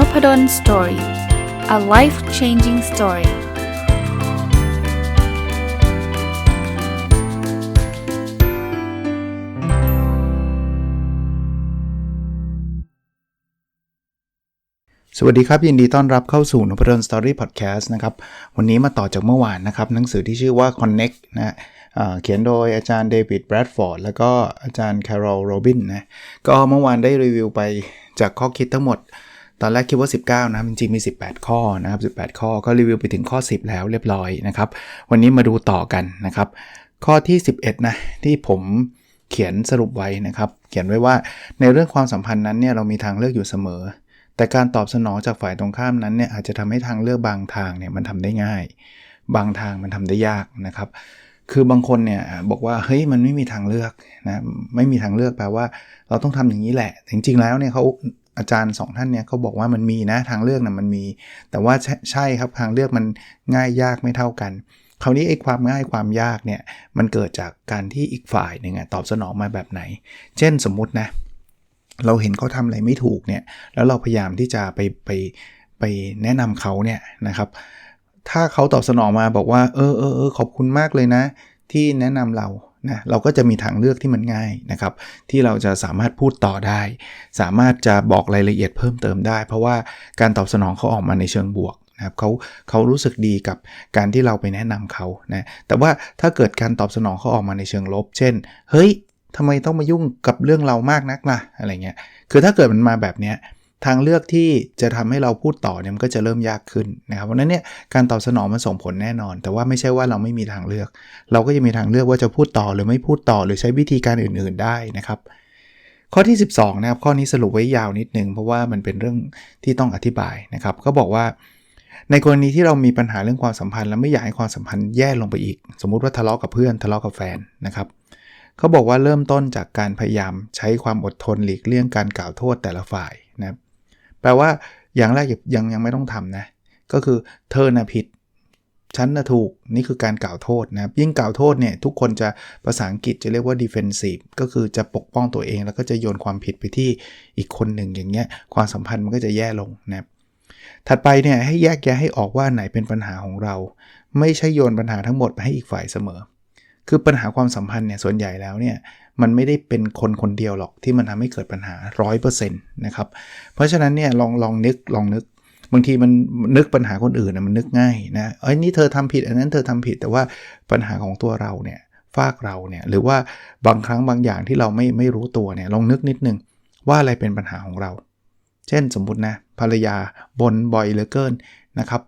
n o p ด d o สตอรี่ a life changing story สวัสดีครับ ยินดีต้อนรับเข้าสู่นพดลสตอรี่พอดแคสต์นะครับ วันนี้มาต่อจากเมื่อวานนะครับ หนังสือที่ชื่อว่า Connect นะเขียนโดยอาจารย์เดวิดแบรดฟอร์ดแล้วก็อาจารย์แคโรลโรบินนะ ก็เมื่อวานได้รีวิวไปจากข้อคิดทั้งหมด ตอนแรกคิดว่า 19 นะ จริงๆ มี 18 ข้อนะครับ 18 ข้อก็รีวิวไปถึงข้อ 10 แล้วเรียบร้อยนะครับ วันนี้มาดูต่อกันนะครับ ข้อที่ 11 นะ ที่ผมเขียนสรุปไว้นะครับ เขียนไว้ว่าในเรื่องความสัมพันธ์นั้นเนี่ยเรามีทางเลือกอยู่เสมอ แต่การตอบสนองจากฝ่ายตรงข้ามนั้นเนี่ยอาจจะทำให้ทางเลือกบางทางเนี่ยมันทำได้ง่าย บางทางมันทำได้ยากนะครับ คือบางคนเนี่ยบอกว่าเฮ้ยมันไม่มีทางเลือกนะไม่มีทางเลือกแปลว่า เราต้องทำอย่างนี้แหละ จริงๆแล้วเนี่ยเขา อาจารย์สองท่านเนี่ยเขาบอกว่ามันมีนะทางเลือกนะมันมี แต่ว่าใช่ครับทางเลือกมันง่ายยากไม่เท่ากันคราวนี้ไอ้ความง่ายความยากเนี่ยมันเกิดจากการที่อีกฝ่ายหนึ่งตอบสนองมาแบบไหน เช่นสมมุตินะเราเห็นเขาทำอะไรไม่ถูกเนี่ยแล้วเราพยายามที่จะไปไปไปแนะนำเขาเนี่ยนะครับ ถ้าเขาตอบสนองมาบอกว่า เออเออเออขอบคุณมากเลยนะ ที่แนะนำเรา นะเราก็จะมีทางเลือกที่มันง่ายนะครับ ที่เราจะสามารถพูดต่อได้ สามารถจะบอกรายละเอียดเพิ่มเติมได้ เพราะว่าการตอบสนองเขาออกมาในเชิงบวกนะครับเขาเขารู้สึกดีกับการที่เราไปแนะนำเขานะแต่ว่าถ้าเกิดการตอบสนองเขาออกมาในเชิงลบ เช่น เฮ้ยทำไมต้องมายุ่งกับเรื่องเรามากนักล่ะอะไรเงี้ยคือถ้าเกิดมันมาแบบเนี้ย ทางเลือกที่จะทำให้เราพูดต่อเนี่ยมันก็จะเริ่มยากขึ้นนะครับเพราะนั้นเนี่ยการตอบสนองมันส่งผลแน่นอน แต่ว่าไม่ใช่ว่าเราไม่มีทางเลือก เราก็จะมีทางเลือกว่าจะพูดต่อหรือไม่พูดต่อหรือใช้วิธีการอื่น ๆได้นะครับ ข้อที่ 12นะครับข้อนี้สรุปไว้ยาวนิดนึงเพราะว่ามันเป็นเรื่องที่ต้องอธิบายนะครับก็บอกว่าในกรณีที่เรามีปัญหาเรื่องความสัมพันธ์แล้วไม่อยากให้ความสัมพันธ์แย่ลงไปอีก สมมุติว่าทะเลาะกับเพื่อนทะเลาะกับแฟนนะครับเขาบอกว่าเริ่มต้นจากการพยายามใช้ความอดทนหลีกเลี่ยงการกล่าวโทษแต่ละฝ่ายนะครับ แปลว่าอย่างแรกยังยังไม่ต้องทำนะ ก็คือเธอนะผิด ฉันนะถูก นี่คือการกล่าวโทษนะยิ่งกล่าวโทษเนี่ย ทุกคนจะภาษาอังกฤษจะเรียกว่า defensive ก็คือจะปกป้องตัวเอง แล้วก็จะโยนความผิดไปที่อีกคนหนึ่งอย่างเงี้ย ความสัมพันธ์มันก็จะแย่ลงนะถัดไปเนี่ยให้แยกแยะให้ออกว่าไหนเป็นปัญหาของเรา ไม่ใช่โยนปัญหาทั้งหมดไปให้อีกฝ่ายเสมอ คือปัญหาความสัมพันธ์เนี่ยส่วนใหญ่แล้วเนี่ย มันไม่ได้เป็นคนคนเดียวหรอกที่มันทำให้เกิดปัญหา 100%นะครับ เพราะฉะนั้นเนี่ยลองลองนึกลองนึก บางทีมันนึกปัญหาคนอื่นนะมันนึกง่ายนะเอ้ยนี่เธอทำผิด อันนั้นเธอทำผิดแต่ว่าปัญหาของตัวเราเนี่ยฝากเราเนี่ยหรือว่าบางครั้งบางอย่างที่เราไม่ไม่รู้ตัวเนี่ยลองนึกนิดนึงว่าอะไรเป็นปัญหาของเรา เช่นสมมุตินะภรรยาบ่นบ่อยเหลือเกินนะครับ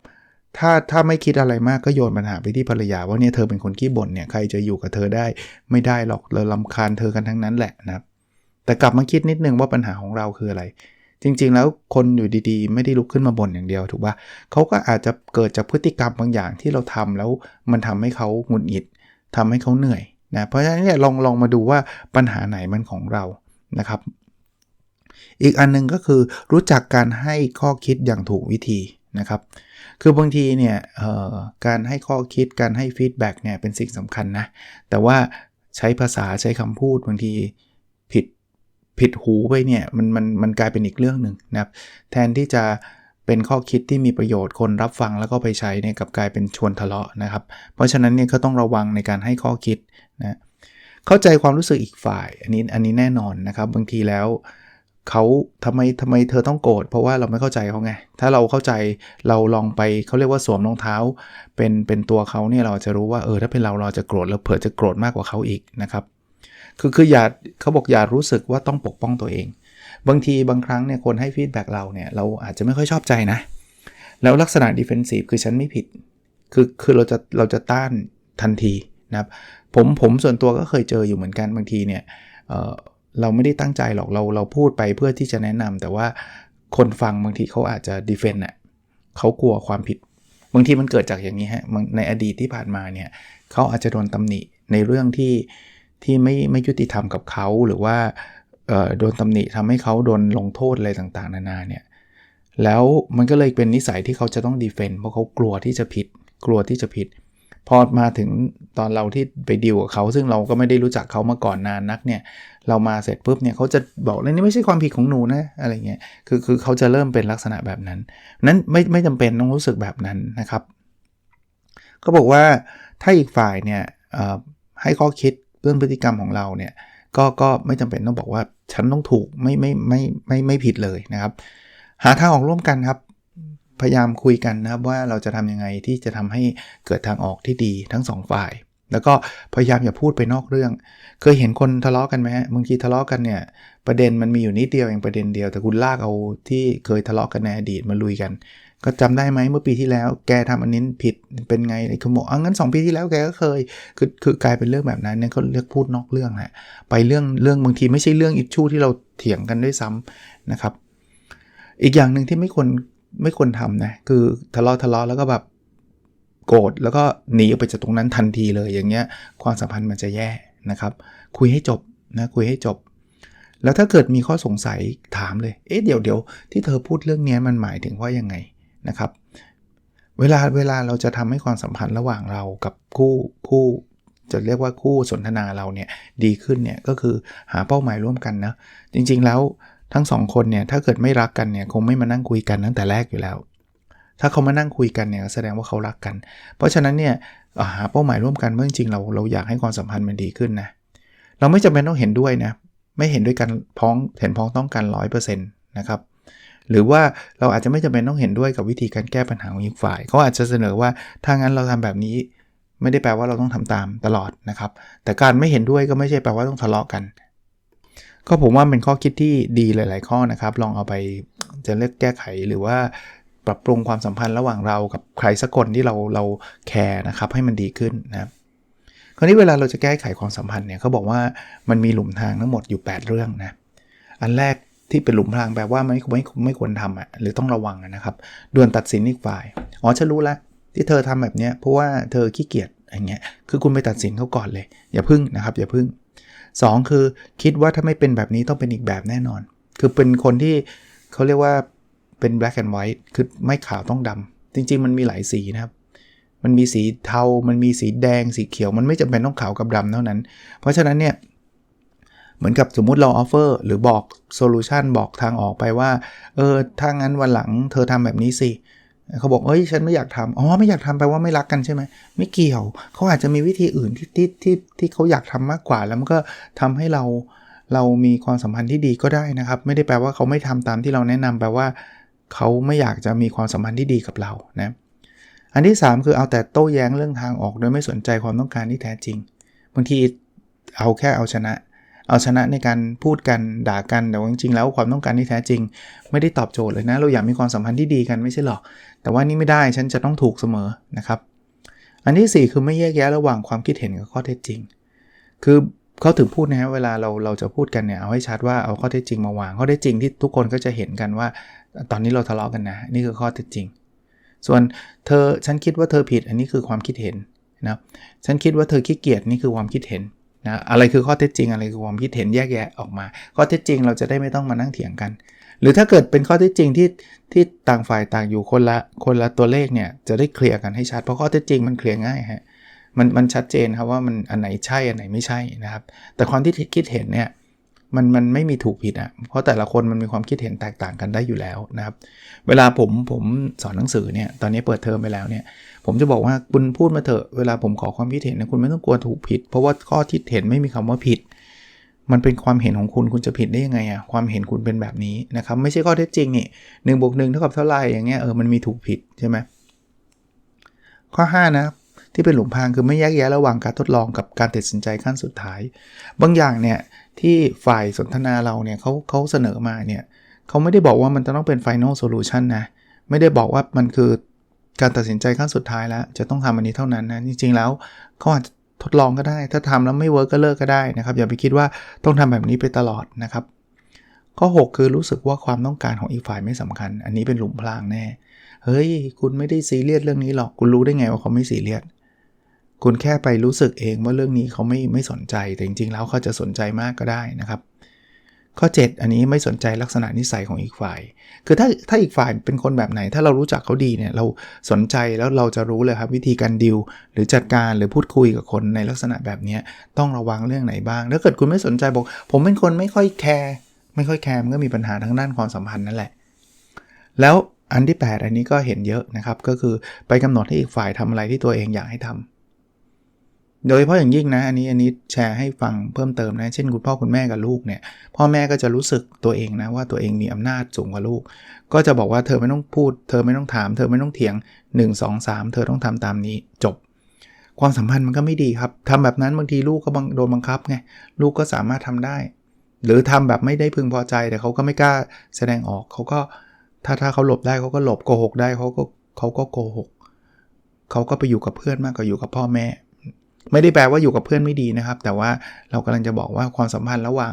ถ้าถ้าไม่คิดอะไรมากก็โยนปัญหาไปที่ภรรยาว่าเนี่ยเธอเป็นคนขี้บ่นเนี่ยใครจะอยู่กับเธอได้ไม่ได้หรอกเราลำคาญเธอกันทั้งนั้นแหละนะครับ แต่กลับมาคิดนิดนึงว่าปัญหาของเราคืออะไร จริง ๆ แล้วคนอยู่ดีๆ ไม่ได้ลุกขึ้นมาบ่นอย่างเดียวถูกปะเขาก็อาจจะเกิดจากพฤติกรรมบางอย่างที่เราทำแล้วมันทำให้เขาหงุดหงิดทำให้เขาเหนื่อยนะเพราะฉะนั้นเนี่ยลองลองมาดูว่าปัญหาไหนมันของเรานะครับ อีกอันนึงก็คือรู้จักการให้ข้อคิดอย่างถูกวิธีนะครับ คือบางทีเนี่ยการให้ข้อคิดการให้ฟีดแบ็กเนี่ยเป็นสิ่งสำคัญนะ แต่ว่าใช้ภาษาใช้คำพูดบางทีผิดผิดหูไปเนี่ยมันมันมันกลายเป็นอีกเรื่องหนึ่งนะครับแทนที่จะเป็นข้อคิดที่มีประโยชน์คนรับฟังแล้วก็ไปใช้เนี่ยกับกลายเป็นชวนทะเลาะนะครับ เพราะฉะนั้นเนี่ยก็ต้องระวังในการให้ข้อคิดนะเข้าใจความรู้สึกอีกฝ่าย อันนี้อันนี้แน่นอนนะครับ บางทีแล้ว เขาทำไมทำไมเธอต้องโกรธเพราะว่าเราไม่เข้าใจเขาไง ถ้าเราเข้าใจเราลองไปเขาเรียกว่าสวมรองเท้า เป็นเป็นตัวเขาเนี่ยเราจะรู้ว่าเออถ้าเป็นเราเราจะโกรธแล้วเผื่อจะโกรธมากกว่าเขาอีกนะครับคือคืออย่าเขาบอกอย่ารู้สึกว่าต้องปกป้องตัวเอง บางทีบางครั้งเนี่ยคนให้ฟีดแบ็กเราเนี่ยเราอาจจะไม่ค่อยชอบใจนะ แล้วลักษณะดิเฟนซีฟคือฉันไม่ผิด คือคือเราจะเราจะต้านทันทีนะครับผมผมส่วนตัวก็เคยเจออยู่เหมือนกันบางทีเนี่ย เราไม่ได้ตั้งใจหรอกเราเราพูดไปเพื่อที่จะแนะนำแต่ว่าคนฟังบางทีเขาอาจจะดีเฟนต์อะเขากลัวความผิด บางทีมันเกิดจากอย่างนี้ฮะในอดีตที่ผ่านมาเนี่ยเขาอาจจะโดนตำหนิในเรื่องที่ที่ไม่ไม่ยุติธรรมกับเขาหรือว่าโดนตำหนิทำให้เขาโดนลงโทษอะไรต่างๆ นานาเนี่ยแล้วมันก็เลยเป็นนิสัยที่เขาจะต้องดีเฟนต์เพราะเขากลัวที่จะผิด กลัวที่จะผิด พอมาถึงตอนเราที่ไปดีลกับเขา ซึ่งเราก็ไม่ได้รู้จักเขามาก่อนนานนักเนี่ยเรามาเสร็จปุ๊บเนี่ยเขาจะบอกเลยนี่ไม่ใช่ความผิดของหนูนะอะไรเงี้ยคือคือเขาจะเริ่มเป็นลักษณะแบบนั้น นั้นไม่ไม่จำเป็นต้องรู้สึกแบบนั้นนะครับก็บอกว่าถ้าอีกฝ่ายเนี่ยให้ข้อคิดเรื่องพฤติกรรมของเราเนี่ยก็ก็ไม่จำเป็นต้องบอกว่าฉันต้องถูกไม่ไม่ไม่ไม่ไม่ผิดเลยนะครับ หาทางออกร่วมกันครับ พยายามคุยกันนะครับว่าเราจะทำยังไงที่จะทำให้เกิดทางออกที่ดีทั้งสองฝ่าย แล้วก็พยายามอย่าพูดไปนอกเรื่อง เคยเห็นคนทะเลาะกันไหมฮะบางทีทะเลาะกันเนี่ยประเด็นมันมีอยู่นิดเดียวเองประเด็นเดียว แต่คุณลากเอาที่เคยทะเลาะกันในอดีตมาลุยกัน ก็จำได้ไหมเมื่อปีที่แล้ว แกทำอันนี้ผิดเป็นไงไอ้ขโมยอะงั้น 2 ปีที่แล้วแกก็เคยคือคือกลายเป็นเรื่องแบบนั้นเนี่ยเขาเรียกพูดนอกเรื่องฮะไปเรื่องเรื่องบางทีไม่ใช่เรื่องอิชชูที่เราเถียงกันด้วยซ้ำนะครับ อีกอย่างหนึ่งที่ไม่ควร ไม่ควรทำนะ คือทะเลาะทะเลาะแล้วก็แบบโกรธแล้วก็หนีออกไปจากตรงนั้นทันทีเลยอย่างเงี้ยความสัมพันธ์มันจะแย่นะครับ คุยให้จบนะคุยให้จบ แล้วถ้าเกิดมีข้อสงสัยถามเลยเอ๊ะเดี๋ยวเดี๋ยวที่เธอพูดเรื่องนี้มันหมายถึงว่ายังไงนะครับ เวลาเวลาเราจะทำให้ความสัมพันธ์ระหว่างเรากับคู่คู่จะเรียกว่าคู่สนทนาเราเนี่ยดีขึ้นเนี่ยก็คือหาเป้าหมายร่วมกันนะจริงๆแล้ว ทั้งสองคนเนี่ยถ้าเกิดไม่รักกันเนี่ยคงไม่มานั่งคุยกันตั้งแต่แรกอยู่แล้ว ถ้าเขามานั่งคุยกันเนี่ยแสดงว่าเขารักกัน เพราะฉะนั้นเนี่ยหาเป้าหมายร่วมกันเมื่อจริงเราเราอยากให้ความสัมพันธ์มันดีขึ้นนะเราไม่จำเป็นต้องเห็นด้วยนะไม่เห็นด้วยกันพ้องเห็นพ้องต้องกัน100%นะครับหรือว่าเราอาจจะไม่จำเป็นต้องเห็นด้วยกับวิธีการแก้ปัญหาของอีกฝ่ายเขาอาจจะเสนอว่าถ้างั้นเราทำแบบนี้ ไม่ได้แปลว่าเราต้องทำตามตลอดนะครับ แต่การไม่เห็นด้วยก็ไม่ใช่แปลว่าต้องทะเลาะกัน ก็ผมว่าเป็นข้อคิดที่ดีหลาย ๆ ข้อนะครับ ลองเอาไปจะเลือกแก้ไขหรือว่าปรับปรุงความสัมพันธ์ระหว่างเรากับใครสักคนที่เราเราแคร์นะครับให้มันดีขึ้นนะครับคราวนี้เวลาเราจะแก้ไขความสัมพันธ์เนี่ยเขาบอกว่ามันมีหลุมทางทั้งหมดอยู่ 8 เรื่องนะอันแรกที่เป็นหลุมพรางแปลว่าไม่ไม่ไม่ควรทำอะหรือต้องระวังนะครับด่วนตัดสินอีกฝ่ายอ๋อฉันรู้ล้วที่เธอทำแบบเนี้ยเพราะว่าเธอขี้เกียจอย่างเงี้ยคือคุณไปตัดสินเขาก่อนเลย อย่าพึ่งนะครับ อย่าพึ่ง 2 คือคิดว่าถ้าไม่เป็นแบบนี้ต้องเป็นอีกแบบแน่นอน คือเป็นคนที่เขาเรียกว่าเป็น black and white คือไม่ขาวต้องดำจริง ๆ มันมีหลายสีนะครับ มันมีสีเทา มันมีสีแดง สีเขียว มันไม่จำเป็นต้องขาวกับดำเท่านั้น เพราะฉะนั้นเนี่ย เหมือนกับสมมุติเราออฟเฟอร์หรือบอกโซลูชันบอกทางออกไปว่า เออ ถ้างั้นวันหลังเธอทำแบบนี้สิเเขาบอกเอ้ยฉันไม่อยากทำอ๋อไม่อยากทำแปลว่าไม่รักกันใช่ไหมไม่เกี่ยว เขาอาจจะมีวิธีอื่นที่ที่ที่ที่เขาอยากทำมากกว่า แล้วมันก็ทำให้เราเรามีความสัมพันธ์ที่ดีก็ได้นะครับ ไม่ได้แปลว่าเขาไม่ทำตามที่เราแนะนำแปลว่า เขาไม่อยากจะมีความสัมพันธ์ที่ดีกับเรานะอันที่ 3 คือเอาแต่โต้แย้งเรื่องทางออกโดยไม่สนใจความต้องการที่แท้จริงบางทีเอาแค่เอาชนะ เอาชนะในการพูดกันด่ากันแต่ว่าจริงๆแล้วความต้องการที่แท้จริง ไม่ได้ตอบโจทย์เลยนะ เราอยากมีความสัมพันธ์ที่ดีกันไม่ใช่หรอกแต่ว่านี่ไม่ได้ฉันจะต้องถูกเสมอนะครับ อันที่ 4 คือไม่แยกแยะระหว่างความคิดเห็นกับข้อเท็จจริง คือเขาถึงพูดนะฮะเวลาเราเราจะพูดกันเนี่ยเอาให้ชัดว่าเอาข้อเท็จจริงมาวางข้อเท็จจริงที่ทุกคนก็จะเห็นกันว่า ตอนนี้เราทะเลาะกันนะนี่คือข้อเท็จจริง ส่วนเธอฉันคิดว่าเธอผิดอันนี้คือความคิดเห็นนะฉันคิดว่าเธอขี้เกียจนี่คือความคิดเห็น นะอะไรคือข้อเท็จจริงอะไรคือความคิดเห็นแยกแยะออกมา ข้อเท็จจริงเราจะได้ไม่ต้องมานั่งเถียงกัน หรือถ้าเกิดเป็นข้อเท็จจริงที่ที่ต่างฝ่ายต่างอยู่คนละคนละตัวเลขเนี่ยจะได้เคลียร์กันให้ชัดเพราะข้อเท็จจริงมันเคลียร์ง่ายฮะมันมันชัดเจนครับว่ามันอันไหนใช่อันไหนไม่ใช่นะครับ แต่ความที่คิดเห็นเนี่ย มันมันไม่มีถูกผิดอะ เพราะแต่ละคนมันมีความคิดเห็นแตกต่างกันได้อยู่แล้วนะครับ เวลาผมผมสอนหนังสือเนี่ย ตอนนี้เปิดเทอมไปแล้วเนี่ย ผมจะบอกว่าคุณพูดมาเถอะ เวลาผมขอความคิดเห็นนะคุณไม่ต้องกลัวถูกผิด เพราะว่าข้อคิดเห็นไม่มีคำว่าผิด มันเป็นความเห็นของคุณคุณจะผิดได้ยังไงอะ ความเห็นคุณเป็นแบบนี้นะครับ ไม่ใช่ข้อเท็จจริงนี่หนึ่งบวกหนึ่งเท่ากับเท่าไหร่อย่างเงี้ยเออ มันมีถูกผิดใช่ไหมข้อ5นะที่เป็นหลุมพรางคือไม่แยกแยะระหว่างการทดลองกับการตัดสินใจขั้นสุดท้าย บางอย่างเนี่ย ที่ฝ่ายสนทนาเราเนี่ยเขาเขาเสนอมาเนี่ยเขาไม่ได้บอกว่ามันจะต้องเป็น final solution นะ ไม่ได้บอกว่ามันคือการตัดสินใจขั้นสุดท้ายแล้ว จะต้องทำอันนี้เท่านั้นนะ จริง ๆ แล้วเขาอาจจะทดลองก็ได้ ถ้าทำแล้วไม่เวิร์กก็เลิกก็ได้นะครับ อย่าไปคิดว่าต้องทำแบบนี้ไปตลอดนะครับ ข้อ 6 คือรู้สึกว่าความต้องการของอีกฝ่ายไม่สำคัญ อันนี้เป็นหลุมพรางแน่ เฮ้ย คุณไม่ได้ซีเรียสเรื่องนี้หรอก คุณรู้ได้ไงว่าเขาไม่ซีเรียส คุณแค่ไปรู้สึกเองว่าเรื่องนี้เขาไม่ไม่สนใจ แต่จริงๆ แล้วเขาจะสนใจมากก็ได้นะครับ ข้อ 7 อันนี้ไม่สนใจลักษณะนิสัยของอีกฝ่าย คือถ้าถ้าอีกฝ่ายเป็นคนแบบไหน ถ้าเรารู้จักเขาดีเนี่ย เราสนใจแล้วเราจะรู้เลยครับวิธีการดิวหรือจัดการหรือพูดคุยกับคนในลักษณะแบบนี้ต้องระวังเรื่องไหนบ้าง ถ้าเกิดคุณไม่สนใจบอก ผมเป็นคนไม่ค่อยแคร์ไม่ค่อยแคร์มันก็มีปัญหาทั้งด้านความสัมพันธ์นั่นแหละ แล้วอันที่ 8 อันนี้ก็เห็นเยอะนะครับ ก็คือไปกำหนดให้อีกฝ่ายทำอะไรที่ตัวเองอยากให้ทำ โดยเฉพาะอย่างยิ่งนะอันนี้อันนี้แชร์ให้ฟังเพิ่มเติมนะ เช่นคุณพ่อคุณแม่กับลูกเนี่ยพ่อแม่ก็จะรู้สึกตัวเองนะว่าตัวเองมีอำนาจสูงกว่าลูก ก็จะบอกว่าเธอไม่ต้องพูด เธอไม่ต้องถาม เธอไม่ต้องเถียง 1 2 3 เธอต้องทำตามนี้จบ ความสัมพันธ์มันก็ไม่ดีครับทำแบบนั้นบางทีลูกก็โดนบังคับไงลูกก็สามารถทำได้ หรือทำแบบไม่ได้พึงพอใจแต่เขาก็ไม่กล้าแสดงออกเขาก็ถ้าถ้าเขาหลบได้เขาก็หลบโกหกได้เขาก็เขาก็โกหกเขาก็ไปอยู่กับเพื่อนมากกว่าอยู่กับพ่อแม่ ไม่ได้แปลว่าอยู่กับเพื่อนไม่ดีนะครับ แต่ว่าเรากำลังจะบอกว่าความสัมพันธ์ระหว่าง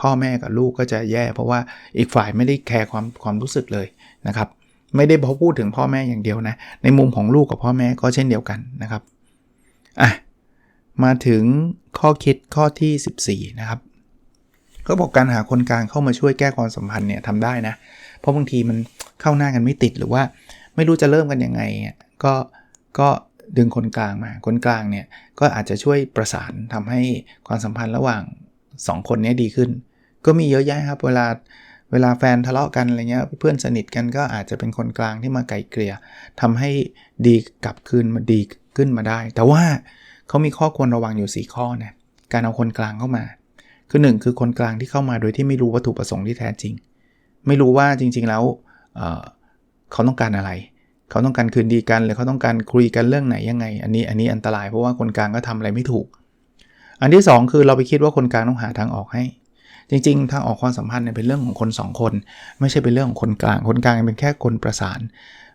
พ่อแม่กับลูกก็จะแย่ เพราะว่าอีกฝ่ายไม่ได้แคร์ความความรู้สึกเลยนะครับ ไม่ได้พอพูดถึงพ่อแม่อย่างเดียวนะ ในมุมของลูกกับพ่อแม่ก็เช่นเดียวกันนะครับอะมาถึงข้อคิดข้อที่ 14 นะครับก็บอกการหาคนกลางเข้ามาช่วยแก้ความสัมพันธ์เนี่ยทำได้นะ เพราะบางทีมันเข้าหน้ากันไม่ติดหรือว่า ไม่รู้จะเริ่มกันยังไงก็ก็ ดึงคนกลางมา คนกลางเนี่ยก็อาจจะช่วยประสานทำให้ความสัมพันธ์ระหว่าง 2 คนนี้ดีขึ้น ก็มีเยอะแยะครับ เวลาเวลาแฟนทะเลาะกันอะไรเงี้ยเพื่อนสนิทกันก็อาจจะเป็นคนกลางที่มาไกลเกลี่ยทำให้ดีกลับคืนมาดีขึ้นมาได้ แต่ว่าเขามีข้อควรระวังอยู่ 4 ข้อนะการเอาคนกลางเข้ามา คือ 1 คือคนกลางที่เข้ามาโดยที่ไม่รู้วัตถุประสงค์ที่แท้จริง ไม่รู้ว่าจริง ๆแล้วเเขาต้องการอะไร เขาต้องการคืนดีกันหรือเขาต้องการคุยกันเรื่องไหนยังไง อันนี้อันนี้อันตรายเพราะว่าคนกลางก็ทำอะไรไม่ถูก อันที่ 2 คือเราไปคิดว่าคนกลางต้องหาทางออกให้ จริง ๆ ทางออกความสัมพันธ์เนี่ยเป็นเรื่องของคน 2 คน ไม่ใช่เป็นเรื่องของคนกลาง คนกลางเป็นแค่คนประสาน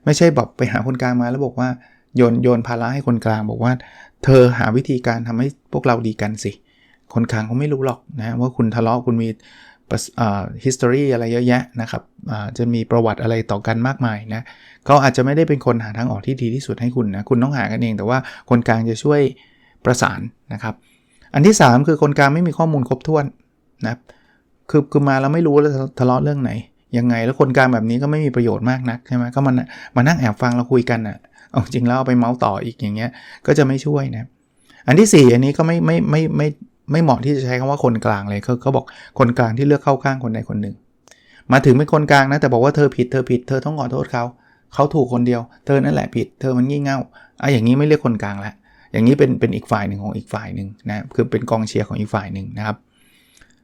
ไม่ใช่แบบไปหาคนกลางมาแล้วบอกว่าโยนโยนภาระให้คนกลางบอกว่า เธอหาวิธีการทำให้พวกเราดีกันสิ คนกลางเขาไม่รู้หรอกนะว่าคุณทะเลาะคุณมี history อะไรเยอะแยะนะครับจะมีประวัติอะไรต่อกันมากมายนะ เขาอาจจะไม่ได้เป็นคนหาทางออกที่ดีที่สุดให้คุณนะคุณต้องหากันเอง แต่ว่าคนกลางจะช่วยประสานนะครับ อันที่ 3 คือคนกลางไม่มีข้อมูลครบถ้วนนะคือคือมาแล้วไม่รู้แล้วทะเลาะเรื่องไหนยังไงแล้วคนกลางแบบนี้ก็ไม่มีประโยชน์มากนักใช่ไหมก็มันมานั่งแอบฟังเราคุยกันอะเอาจริงแล้วเอาไปเมาส์ต่ออีกอย่างเงี้ยก็จะไม่ช่วยนะอันที่ 4 อันนี้ก็ไม่ไม่ไม่ไม่ไม่เหมาะที่จะใช้คำว่าคนกลางเลยเขาเขาบอกคนกลางที่เลือกเข้าข้างคนใดคนหนึ่ง มาถึงเป็นคนกลางนะแต่บอกว่าเธอผิดเธอผิดเธอต้องขอโทษเขา เขาถูกคนเดียว เธอนั่นแหละผิด เธอมันงี่เง่าอะอย่างนี้ไม่เรียกคนกลางล้วอย่างนี้เป็นเป็นอีกฝ่ายหนึ่งของอีกฝ่ายหนึ่งนะคือเป็นกองเชียร์ของอีกฝ่ายหนึ่งนะครับ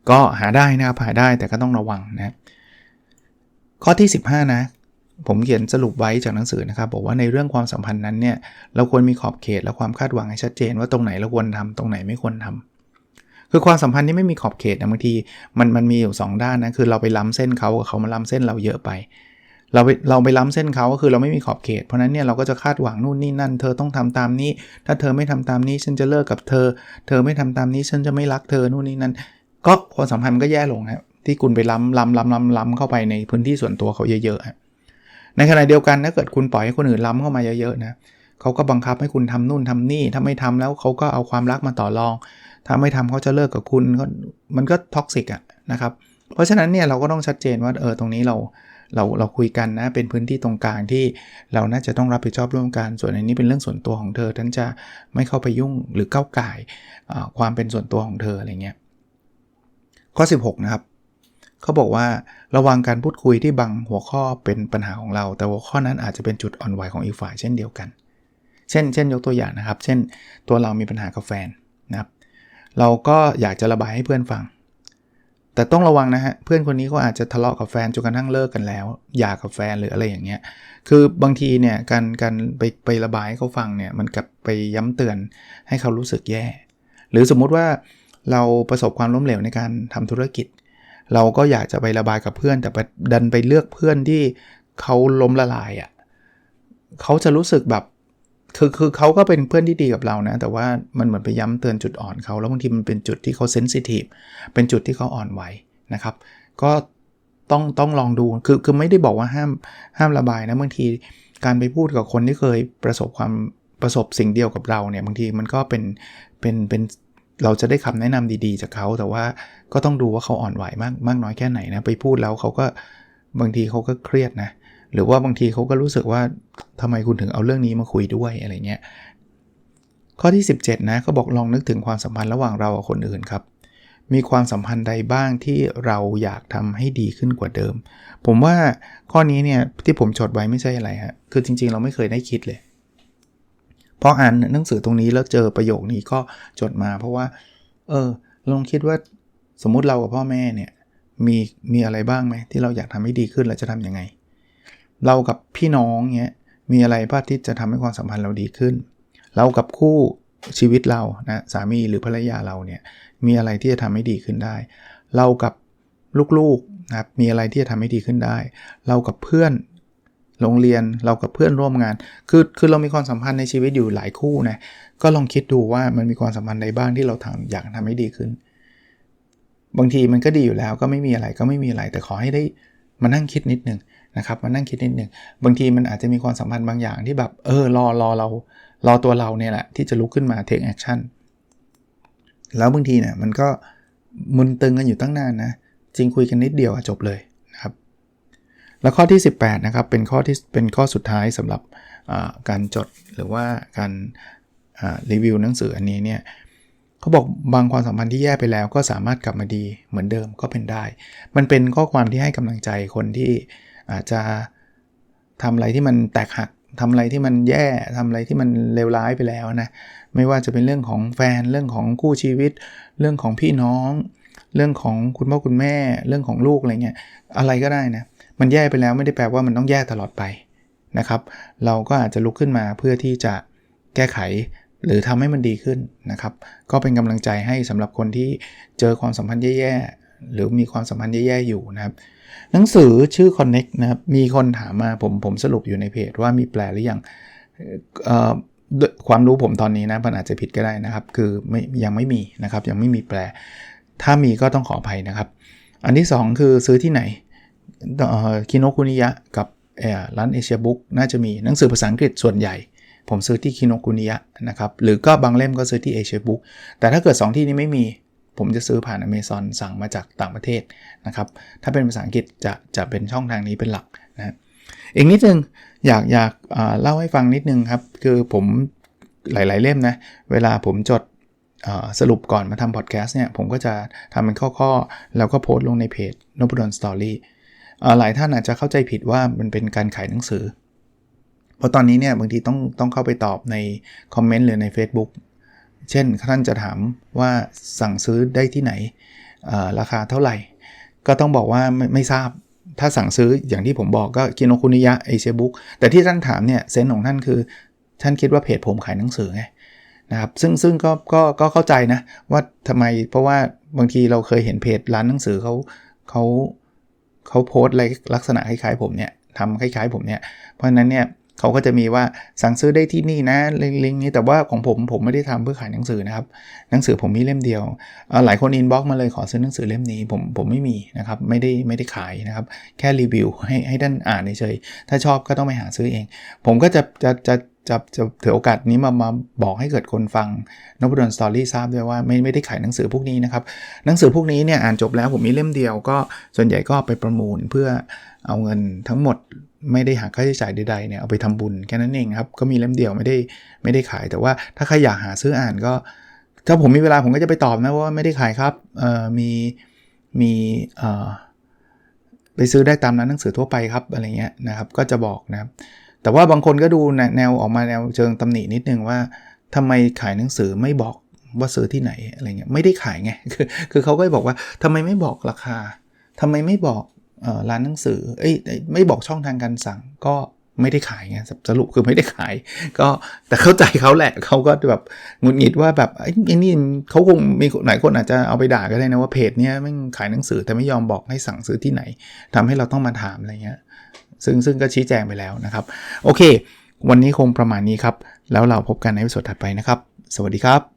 ก็หาได้นะครับหาได้แต่ก็ต้องระวังนะข้อที่ 15 นะผมเขียนสรุปไว้จากหนังสือนะครับบอกว่าในเรื่องความสัมพันธ์นั้นเนี่ยเราควรมีขอบเขตและความคาดหวังให้ชัดเจน ว่าตรงไหนเราควรทำตรงไหนไม่ควรทำคือความสัมพันธ์ที่ไม่มีขอบเขตนะบางทีมันมันมีอยู่ 2 ด้านนะคือเราไปล้ำเส้นเขากับเขามาล้ำเส้นเราเยอะไป เราไปเราไปล้ำเส้นเขาก็คือเราไม่มีขอบเขต เพราะนั้นเนี่ยเราก็จะคาดหวังนู่นนี่นั่น เธอต้องทำตามนี้ ถ้าเธอไม่ทำตามนี้ฉันจะเลิกกับเธอ เธอไม่ทำตามนี้ฉันจะไม่รักเธอนู่นนี่นั่น ก็ความสัมพันธ์มันก็แย่ลงครับที่คุณไปล้ำล้ำล้ำล้ำล้ำเข้าไปในพื้นที่ส่วนตัวเขาเยอะๆในขณะเดียวกันถ้าเกิดคุณปล่อยให้คนอื่นล้ำเข้ามาเยอะๆนะเขาก็บังคับให้คุณทำนู่นทำนี่ถ้าไม่ทำแล้วเขาก็เอาความรักมาต่อรอง ถ้าไม่ทำเขาจะเลิกกับคุณมันก็ท็อกซิกอะนะครับเพราะฉะนั้นเนี่ยเราก็ต้องชัดเจนว่าเออตรงนี้เรา เราเราคุยกันนะเป็นพื้นที่ตรงกลางที่เราน่าจะต้องรับผิดชอบร่วมกัน ส่วนอันนี้เป็นเรื่องส่วนตัวของเธอท่านจะไม่เข้าไปยุ่งหรือก้าวไก่ความเป็นส่วนตัวของเธออะไรเงี้ยข้อ 16 นะครับเขาบอกว่าระวังการพูดคุยที่บางหัวข้อเป็นปัญหาของเรา แต่หัวข้อนั้นอาจจะเป็นจุดอ่อนไหวของอีกฝ่ายเช่นเดียวกัน เช่น เช่นยกตัวอย่างนะครับ เช่นตัวเรามีปัญหากับแฟนนะครับ เราก็อยากจะระบายให้เพื่อนฟัง แต่ต้องระวังนะฮะ เพื่อนคนนี้เขาอาจจะทะเลาะกับแฟนจนกระทั่งเลิกกันแล้วอยากับแฟนหรืออะไรอย่างเงี้ย คือบางทีเนี่ยการการไปไประบายให้เขาฟังเนี่ยมันกลับไปย้ำเตือนให้เขารู้สึกแย่ หรือสมมุติว่าเราประสบความล้มเหลวในการทำธุรกิจ เราก็อยากจะไประบายกับเพื่อน แต่ดันไปเลือกเพื่อนที่เขาล้มละลายอะ่ะเขาจะรู้สึกแบบ คือคือเขาก็เป็นเพื่อนที่ดีกับเรานะ แต่ว่ามันเหมือนไปย้ำเตือนจุดอ่อนเขา แล้วบางทีมันเป็นจุดที่เขาเซนซิทีฟเป็นจุดที่เขาอ่อนไหวนะครับ ก็ต้องต้องลองดู คือคือไม่ได้บอกว่าห้ามห้ามระบายนะ บางทีการไปพูดกับคนที่เคยประสบความประสบสิ่งเดียวกับเราเนี่ย บางทีมันก็เป็นเป็นเป็นเราจะได้คำแนะนำดีๆ จากเขา แต่ว่าก็ต้องดูว่าเขาอ่อนไหวมากมากน้อยแค่ไหนนะ ไปพูดแล้วเขาก็บางทีเขาก็เครียดนะ หรือว่าบางทีเขาก็รู้สึกว่าทำไมคุณถึงเอาเรื่องนี้มาคุยด้วยอะไรเงี้ยข้อที่ 17นะก็บอกลองนึกถึงความสัมพันธ์ระหว่างเรากับคนอื่นครับ มีความสัมพันธ์ใดบ้างที่เราอยากทำให้ดีขึ้นกว่าเดิม ผมว่าข้อนี้เนี่ยที่ผมจดไว้ไม่ใช่อะไรฮะคือจริง ๆ เราไม่เคยได้คิดเลยพออ่านหนังสือตรงนี้แล้วเจอประโยคนี้ก็จดมาเพราะว่า เออลองคิดว่าสมมุติเรากับพ่อแม่เนี่ยมีมีอะไรบ้างไหมที่เราอยากทำให้ดีขึ้นเราจะทํำยังไง เรากับพี่น้องเนี้ยมีอะไรบ้างที่จะทำให้ความสัมพันธ์เราดีขึ้น เรากับคู่ชีวิตเรานะสามีหรือภรรยาเราเนี่ยมีอะไรที่จะทำให้ดีขึ้นได้ เรากับลูกๆนะครับมีอะไรที่จะทำให้ดีขึ้นได้ เรากับเพื่อนโรงเรียนเรากับเพื่อนร่วมงาน คือคือเรามีความสัมพันธ์ในชีวิตอยู่หลายคู่นะก็ลองคิดดูว่ามันมีความสัมพันธ์ใดบ้างที่เราทำอยากทำให้ดีขึ้น บางทีมันก็ดีอยู่แล้วก็ไม่มีอะไรก็ไม่มีอะไรแต่ขอให้ได้มานั่งคิดนิดนึง นะครับมานั่งคิดนิดหนึ่งบางทีมันอาจจะมีความสัมพันธ์บางอย่างที่แบบเออรอรอเรารอตัวเราเนี่ยแหละที่จะลุกขึ้นมา take action แล้วบางทีเนี่ยมันก็มึนตึงกันอยู่ตั้งนานนะจริงคุยกันนิดเดียวจบเลยนะครับ แล้วข้อที่ 18นะครับเป็นข้อที่เป็นข้อสุดท้ายสำหรับการจดหรือว่าการรีวิวหนังสืออันนี้เนี่ยเขาบอกบางความสัมพันธ์ที่แย่ไปแล้ว ก็สามารถกลับมาดีเหมือนเดิมก็เป็นได้ มันเป็นข้อความที่ให้กำลังใจคนที่ อาจจะทำอะไรที่มันแตกหักทำอะไรที่มันแย่ทำอะไรที่มันเลวร้ายไปแล้วนะไม่ว่าจะเป็นเรื่องของแฟนเรื่องของคู่ชีวิต เรื่องของพี่น้อง เรื่องของคุณพ่อคุณแม่ เรื่องของลูกอะไรเงี้ยอะไรก็ได้นะมันแย่ไปแล้วไม่ได้แปลว่ามันต้องแย่ตลอดไปนะครับ เราก็อาจจะลุกขึ้นมาเพื่อที่จะแก้ไขหรือทำให้มันดีขึ้นนะครับ ก็เป็นกำลังใจให้สำหรับคนที่เจอความสัมพันธ์แย่ๆ หรือมีความสัมพันธ์แย่ๆอยู่นะครับ หนังสือชื่อ Connect นะครับ มีคนถามมาผมผมสรุปอยู่ในเพจว่ามีแปลหรือยังความรู้ผมตอนนี้นะมันอาจจะผิดก็ได้นะครับ คือไม่ยังไม่มีนะครับ ยังไม่มีแปล ถ้ามีก็ต้องขออภัยนะครับ อันที่ 2 คือซื้อที่ไหนคิโนคุนิยะกับร้านเอเชียบุ๊กน่าจะมีหนังสือภาษาอังกฤษส่วนใหญ่ ผมซื้อที่คิโนคุนิยะนะครับ หรือก็บางเล่มก็ซื้อที่เอเชียบุ๊กแต่ถ้าเกิด 2 ที่นี้ไม่มี ผมจะซื้อผ่านอเมซอนสั่งมาจากต่างประเทศนะครับ ถ้าเป็นภาษาอังกฤษจะจะเป็นช่องทางนี้เป็นหลักนะอีกนิดนึงอยากอยากเล่าให้ฟังนิดนึงครับ คือผมหลาย ๆ เล่มนะ เวลาผมจดสรุปก่อนมาทำพอดแคสต์เนี่ยผมก็จะทำเป็นข้อๆ แล้วก็โพสต์ลงในเพจนบุดอนสตอรี่หลายท่านอาจจะเข้าใจผิดว่ามันเป็นการขายหนังสือ เพราะตอนนี้เนี่ยบางทีต้องต้องเข้าไปตอบในคอมเมนต์หรือใน Facebook เช่นท่านจะถามว่าสั่งซื้อได้ที่ไหน ราคาเท่าไหร่ ก็ต้องบอกว่าไม่ไม่ทราบ ถ้าสั่งซื้ออย่างที่ผมบอกก็กินโนคุนิยะเอเชียบุ๊กแต่ที่ท่านถามเนี่ยเซนของท่านคือ ท่านคิดว่าเพจผมขายหนังสือไงนะครับซึ่งซึ่งก็ก็ก็เข้าใจนะว่าทำไมเพราะว่าบางทีเราเคยเห็นเพจร้านหนังสือเขาเขาเขาโพสต์อะไรลักษณะคล้ายๆผมเนี่ยทำคล้ายๆผมเนี่ยเพราะฉะนั้นเนี่ย เขาก็จะมีว่าสั่งซื้อได้ที่นี่นะลิงก์นี้แต่ว่าของผมผมไม่ได้ทำเพื่อขายหนังสือนะครับ หนังสือผมมีเล่มเดียว หลายคนอินบ็อกมาเลยขอซื้อหนังสือเล่มนี้ผมผมไม่มีนะครับไม่ได้ไม่ได้ขายนะครับ แค่รีวิวให้ให้ท่านอ่านเฉยถ้าชอบก็ต้องไปหาซื้อเอง ผมก็จะจะจะจะจะถือโอกาสนี้มามาบอกให้เกิดคนฟังนบดอนสตอรี่ทราบด้วยว่าไม่ไม่ได้ขายหนังสือพวกนี้นะครับ หนังสือพวกนี้เนี่ยอ่านจบแล้วผมมีเล่มเดียวก็ส่วนใหญ่ก็ไปประมูลเพื่อเอาเงินทั้งหมด ไม่ได้หักค่าใช้จ่ายใดๆเนี่ยเอาไปทำบุญแค่นั้นเองครับก็มีเล่มเดียวไม่ได้ไม่ได้ขาย แต่ว่าถ้าใครอยากหาซื้ออ่านก็ ถ้าผมมีเวลาผมก็จะไปตอบนะว่าไม่ได้ขายครับเอ่อมีมีเอ่อไปซื้อได้ตามร้านหนังสือทั่วไปครับอะไรเงี้ยนะครับก็จะบอกนะครับแต่ว่าบางคนก็ดูแนวออกมาแนวเชิงตำหนินิดนึงว่าทำไมขายหนังสือไม่บอกว่าซื้อที่ไหนอะไรเงี้ยไม่ได้ขายไงคือคือเขาก็บอกว่าทำไมไม่บอกราคาทำไมไม่บอก ร้านหนังสือเอ้ยไม่บอกช่องทางการสั่งก็ไม่ได้ขายไงสรุปคือไม่ได้ขาย ก็แต่เข้าใจเขาแหละเขาก็แบบงุนงิดว่าแบบไอ้นี่เขาคงมีหลายคนอาจจะเอาไปด่าก็ได้นะว่าเพจเนี้ยไม่ขายหนังสือแต่ไม่ยอมบอกให้สั่งซื้อที่ไหนทำให้เราต้องมาถามอะไรเงี้ยซึ่งซึ่งก็ชี้แจงไปแล้วนะครับ โอเค วันนี้คงประมาณนี้ครับ แล้วเราพบกันในวิดีโอถัดไปนะครับ สวัสดีครับ